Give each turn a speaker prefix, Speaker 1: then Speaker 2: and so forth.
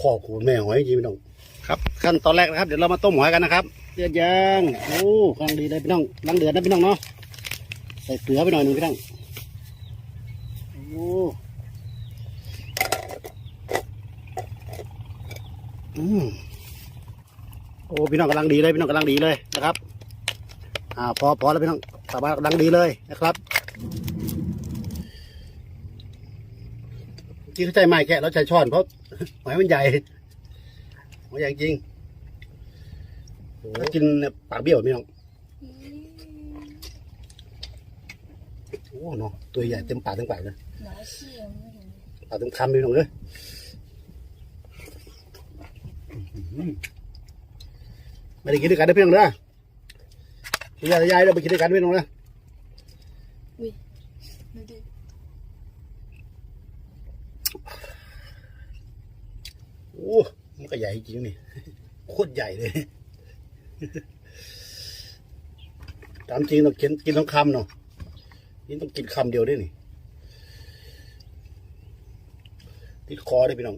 Speaker 1: พ่อขูดแม่หอยจริงพี่น้องครับขั้นตอนแรกนะครับเดี๋ยวเรามาต้มหอยกันนะครับเดือดยังโอ้กำลังดีเลยพี่น้องกำลังเดือดนะพี่น้องเนาะใส่เกลือไปหน่อยหนึ่งพี่น้องโอ้อืมโอ้พี่น้องกำลังดีเลยพี่น้องกำลังดีเลยนะครับอ่าพอพอแล้วพี่น้องสบายกำลังดีเลยนะครับ กี้เขาใช้ไม้แกะเราใช้ช้อนเพราะหอยมันใหญ่หอยใหญ่จริงถ้ากินปากเบี้ยวไหม่ต้องโอ้เนาะตัวใหญ่เต็มปากเต็มปากเลยปากเต็มคำเลยน้องเอ้ยไม่ได้กินด้วยกันได้เพียงเลยพี่ยายยายเราไปกินด้วยกันไมน้องนะ โอ้มันก็ใหญ่จริงนี่โคตรใหญ่เลย ตามจริงต้องกินกินต้องคำเนาะนี่ต้องกินคำเดียวด้วยนี่ติดคอได้พี่น้อง